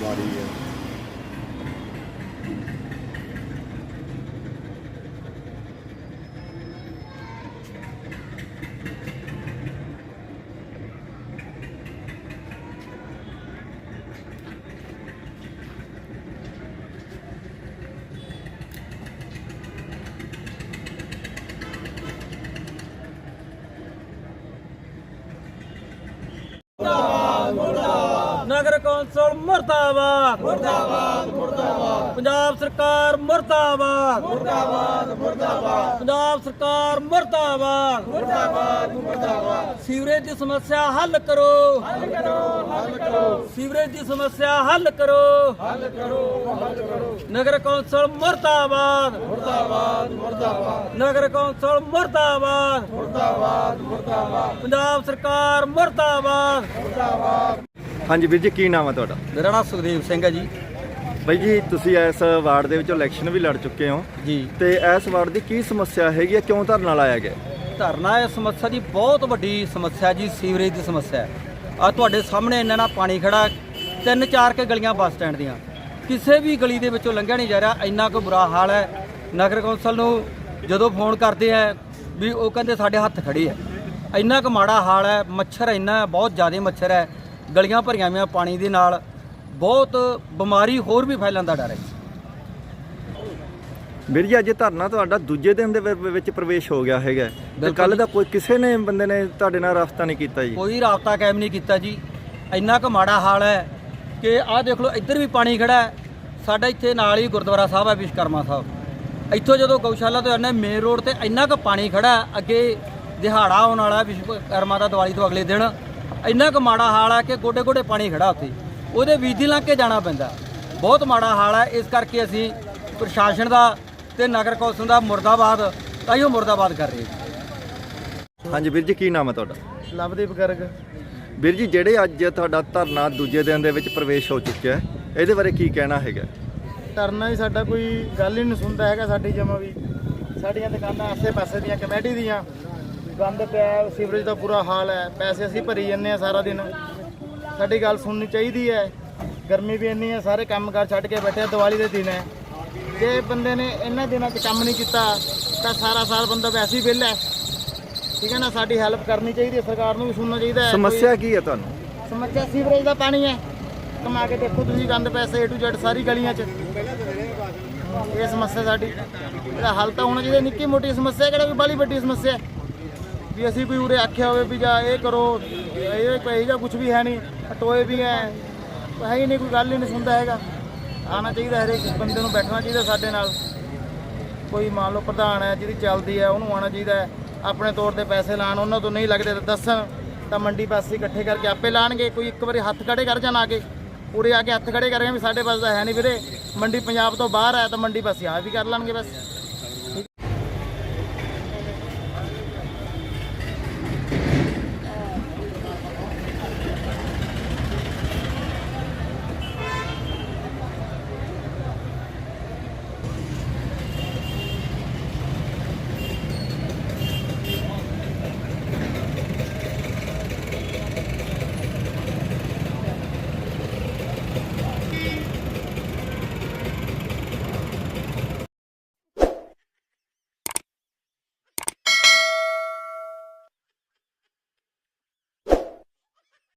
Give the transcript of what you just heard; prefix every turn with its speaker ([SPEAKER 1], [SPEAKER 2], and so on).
[SPEAKER 1] ਬਿਮਾਰੀ ਹੈ
[SPEAKER 2] ਨਗਰ ਕੌਂਸਲ ਮੁਰਦਾਬਾਦ। ਮੁਰਦਾਬਾਦ ਮੁਰਦਾਬਾਦ। ਪੰਜਾਬ ਸਰਕਾਰ ਮੁਰਦਾਬਾਦ। ਮੁਰਦਾਬਾਦ ਮੁਰਦਾਬਾਦ। ਪੰਜਾਬ ਸਰਕਾਰ ਮੁਰਦਾਬਾਦ। ਮੁਰਦਾਬਾਦ ਮੁਰਦਾਬਾਦ। ਸੀਵਰੇਜ ਦੀ ਸਮੱਸਿਆ ਹੱਲ ਕਰੋ। ਹੱਲ ਕਰੋ ਹੱਲ ਕਰੋ। ਸੀਵਰੇਜ ਦੀ ਸਮੱਸਿਆ ਹੱਲ ਕਰੋ। ਹੱਲ ਕਰੋ ਹੱਲ ਕਰੋ। ਨਗਰ ਕੌਂਸਲ ਮੁਰਦਾਬਾਦ। ਮੁਰਦਾਬਾਦ ਮੁਰਦਾਬਾਦ। ਨਗਰ ਕੌਂਸਲ ਮੁਰਦਾਬਾਦ। ਮੁਰਦਾਬਾਦ ਮੁਰਦਾਬਾਦ। ਪੰਜਾਬ ਸਰਕਾਰ ਮੁਰਦਾਬਾਦ।
[SPEAKER 1] ਹਾਂਜੀ ਵੀਰ ਜੀ ਕੀ ਨਾਮ ਹੈ ਤੁਹਾਡਾ?
[SPEAKER 2] ਮੇਰਾ ਨਾਮ ਸੁਖਦੇਵ ਸਿੰਘ ਹੈ ਜੀ।
[SPEAKER 1] ਬਾਈ ਜੀ ਤੁਸੀਂ ਇਸ ਵਾਰਡ ਦੇ ਵਿੱਚੋਂ ਇਲੈਕਸ਼ਨ ਵੀ ਲੜ ਚੁੱਕੇ ਹੋ।
[SPEAKER 2] ਜੀ।
[SPEAKER 1] ਤੇ ਇਸ ਵਾਰਡ ਦੀ ਕੀ ਸਮੱਸਿਆ ਹੈਗੀ ਹੈ ਕਿਉਂ ਧਰਨਾ ਲਾਇਆ ਗਿਆ?
[SPEAKER 2] ਧਰਨਾ ਇਹ ਸਮੱਸਿਆ ਦੀ ਬਹੁਤ ਵੱਡੀ ਸਮੱਸਿਆ ਜੀ ਸੀਵਰੇਜ ਦੀ ਸਮੱਸਿਆ। ਆ ਤੁਹਾਡੇ ਸਾਹਮਣੇ ਇੰਨਾ ਨਾ ਪਾਣੀ ਖੜਾ। ਤਿੰਨ ਚਾਰ ਕੇ ਗਲੀਆਂ ਬੱਸ ਸਟੈਂਡ ਦੀਆਂ। ਕਿਸੇ ਵੀ ਗਲੀ ਦੇ ਵਿੱਚੋਂ ਲੰਘਿਆ ਨਹੀਂ ਜਾ ਰਿਹਾ ਇੰਨਾ ਕੁ ਬੁਰਾ ਹਾਲ ਹੈ। ਨਗਰ ਕੌਂਸਲ ਨੂੰ ਜਦੋਂ ਫੋਨ ਕਰਦੇ ਆ ਵੀ ਉਹ ਕਹਿੰਦੇ ਸਾਡੇ ਹੱਥ ਖੜੇ ਆ। ਇੰਨਾ ਕੁ ਮਾੜਾ ਹਾਲ ਹੈ ਮੱਛਰ ਇੰਨਾ ਬਹੁਤ ਜ਼ਿਆਦਾ ਮੱਛਰ ਹੈ। ਗਲੀਆਂ ਭਰੀਆਂ ਹੋਈਆਂ ਪਾਣੀ ਦੇ ਨਾਲ ਬਹੁਤ ਬਿਮਾਰੀ ਹੋਰ ਵੀ ਫੈਲਣ ਦਾ ਡਰ ਹੈ।
[SPEAKER 1] ਵੀਰ ਜੀ ਅੱਜ ਧਰਨਾ ਤੁਹਾਡਾ ਦੂਜੇ ਦਿਨ ਦੇ ਵਿ- ਵਿੱਚ ਪ੍ਰਵੇਸ਼ ਹੋ ਗਿਆ ਹੈਗਾ। ਤੇ ਕੱਲ। ਦਾ ਕੋਈ ਕਿਸੇ ਨੇ ਬੰਦੇ ਨੇ ਤੁਹਾਡੇ ਨਾਲ ਰਾਬਤਾ ਨਹੀਂ ਕੀਤਾ ਜੀ?
[SPEAKER 2] ਕੋਈ ਰਾਬਤਾ ਕਾਇਮ ਨਹੀਂ ਕੀਤਾ ਜੀ। ਇੰਨਾ ਕੁ ਮਾੜਾ ਹਾਲ ਹੈ ਕਿ ਆਹ ਦੇਖ ਲਓ ਇੱਧਰ ਵੀ ਪਾਣੀ ਖੜਾ ਹੈ। ਸਾਡਾ ਇੱਥੇ ਨਾਲ ਹੀ ਗੁਰਦੁਆਰਾ ਸਾਹਿਬ ਹੈ ਵਿਸ਼ਕਰਮਾ ਸਾਹਿਬ। ਇੱਥੋਂ ਜਦੋਂ ਗਊਸ਼ਾਲਾ ਤੋਂ ਜਾਂਦੇ ਮੇਨ ਰੋਡ ਤੇ ਇੰਨਾ ਕੁ ਪਾਣੀ ਖੜਾ ਹੈ, ਅੱਗੇ ਦਿਹਾੜਾ ਆਉਣ ਵਾਲਾ ਵਿਸ਼ਵਕਰਮਾ ਦਾ ਦੀਵਾਲੀ ਤੋਂ ਅਗਲੇ ਦਿਨ। ਇੰਨਾ ਕੁ ਮਾੜਾ ਹਾਲ ਹੈ ਕਿ ਗੋਡੇ ਗੋਡੇ ਪਾਣੀ ਖੜਾ ਉੱਥੇ। ਉਹਦੇ ਵੀਧੀ ਲੰਘ ਕੇ ਜਾਣਾ ਪੈਂਦਾ। ਬਹੁਤ ਮਾੜਾ ਹਾਲ ਹੈ ਇਸ ਕਰਕੇ ਅਸੀਂ ਪ੍ਰਸ਼ਾਸਨ ਦਾ ਤੇ ਨਗਰ ਕੌਂਸਲ ਦਾ ਮੁਰਦਾਬਾਦ ਤਾਈਓ ਮੁਰਦਾਬਾਦ ਕਰ ਰਹੇ ਹਾਂ।
[SPEAKER 1] ਹਾਂਜੀ ਵੀਰ ਜੀ ਕੀ ਨਾਮ ਹੈ ਤੁਹਾਡਾ?
[SPEAKER 3] ਲਵਦੀਪ ਗਰਗ।
[SPEAKER 1] ਵੀਰ ਜੀ ਜਿਹੜੇ ਅੱਜ ਤੁਹਾਡਾ ਧਰਨਾ ਦੂਜੇ ਦਿਨ ਦੇ ਵਿੱਚ ਪ੍ਰਵੇਸ਼ ਹੋ ਚੁੱਕਿਆ ਹੈ ਇਹਦੇ ਬਾਰੇ ਕੀ ਕਹਿਣਾ ਹੈਗਾ?
[SPEAKER 3] ਧਰਨਾ ਹੀ ਸਾਡਾ ਕੋਈ ਗੱਲ ਹੀ ਨਹੀਂ ਸੁਣਦਾ ਹੈਗਾ ਸਾਡੀ ਜਮਾ ਵੀ। ਸਾਡੀਆਂ ਦੁਕਾਨਾਂ ਆਸੇ-ਪਾਸੇ ਦੀਆਂ ਕਮੇਟੀ ਦੀਆਂ। ਗੰਦ ਪਿਆ ਸੀਵਰੇਜ ਦਾ ਬੁਰਾ ਹਾਲ ਹੈ ਪੈਸੇ ਅਸੀਂ ਭਰੀ ਜੰਨੇ ਆ ਸਾਰਾ ਦਿਨ। ਸਾਡੀ ਗੱਲ ਸੁਣਨੀ ਚਾਹੀਦੀ ਹੈ। ਗਰਮੀ ਵੀ ਇੰਨੀ ਹੈ ਸਾਰੇ ਕੰਮਕਾਰ ਛੱਡ ਕੇ ਬੈਠੇ ਆ ਦੀਵਾਲੀ ਦੇ ਦਿਨ ਹੈ। ਜੇ ਬੰਦੇ ਨੇ ਇਹਨਾਂ ਦਿਨਾਂ 'ਚ ਕੰਮ ਨਹੀਂ ਕੀਤਾ ਤਾਂ ਸਾਰਾ ਸਾਲ ਬੰਦਾ ਵੈਸੇ ਹੀ ਵਿਹਲਾ ਹੈ। ਠੀਕ ਹੈ ਨਾ ਸਾਡੀ ਹੈਲਪ ਕਰਨੀ ਚਾਹੀਦੀ ਹੈ ਸਰਕਾਰ ਨੂੰ ਵੀ ਸੁਣਨਾ ਚਾਹੀਦਾ ਹੈ।
[SPEAKER 1] ਸਮੱਸਿਆ ਕੀ ਹੈ ਤੁਹਾਨੂੰ?
[SPEAKER 3] ਸਮੱਸਿਆ ਸੀਵਰੇਜ ਦਾ ਪਾਣੀ ਹੈ। ਕਮਾ ਕੇ ਦੇਖੋ ਤੁਸੀਂ ਗੰਦ ਪੈਸੇ A to Z ਸਾਰੀ ਗਲੀਆਂ 'ਚ। ਇਹ ਸਮੱਸਿਆ ਸਾਡੀ। ਇਹਦਾ ਹੱਲ ਤਾਂ ਹੋਣਾ ਚਾਹੀਦਾ। ਨਿੱਕੀ ਮੋਟੀ ਸਮੱਸਿਆ ਕਿਹੜਾ ਕੋਈ ਬਾਲੀ ਵੱਡੀ ਸਮੱਸਿਆ ਹੈ? ਵੀ ਅਸੀਂ ਕੋਈ ਉਰੇ ਆਖਿਆ ਹੋਵੇ ਵੀ ਜਾਂ ਇਹ ਕਰੋ, ਇਹ ਕੋਈ ਜਾਂ ਕੁਝ ਵੀ ਹੈ ਨਹੀਂ, ਟੋਏ ਵੀ ਹੈ ਹੈ ਹੀ ਨਹੀਂ, ਕੋਈ ਗੱਲ ਹੀ ਨਹੀਂ ਸੁਣਦਾ ਹੈਗਾ। ਆਣਾ ਚਾਹੀਦਾ ਹਰੇਕ ਬੰਦੇ ਨੂੰ, ਬੈਠਣਾ ਚਾਹੀਦਾ ਸਾਡੇ ਨਾਲ। ਕੋਈ ਮੰਨ ਲਓ ਪ੍ਰਧਾਨ ਹੈ ਜਿਹਦੀ ਚੱਲਦੀ ਹੈ, ਉਹਨੂੰ ਆਉਣਾ ਚਾਹੀਦਾ ਹੈ। ਆਪਣੇ ਤੌਰ ਤੇ ਪੈਸੇ ਲਾਣ ਉਹਨਾਂ ਤੋਂ ਨਹੀਂ ਲੱਗਦੇ ਤਾਂ ਦੱਸਣ। ਤਾਂ ਮੰਡੀ ਪਾਸੇ ਇਕੱਠੇ ਕਰਕੇ ਆਪੇ ਲਾਣਗੇ ਕੋਈ ਇੱਕ ਵਾਰੀ ਹੱਥ ਖੜੇ ਕਰ ਜਾਣ ਆ ਕੇ। ਉਰੇ ਆ ਕੇ ਹੱਥ ਖੜੇ ਕਰਾਂਗੇ ਵੀ ਸਾਡੇ ਪਾਸ ਤਾਂ ਹੈ ਨਹੀਂ ਵੀਰੇ। ਮੰਡੀ ਪੰਜਾਬ ਤੋਂ ਬਾਹਰ ਹੈ ਤਾਂ ਮੰਡੀ ਪਾਸੇ ਆ ਵੀ ਕਰ ਲਾਂਗੇ ਬਸ।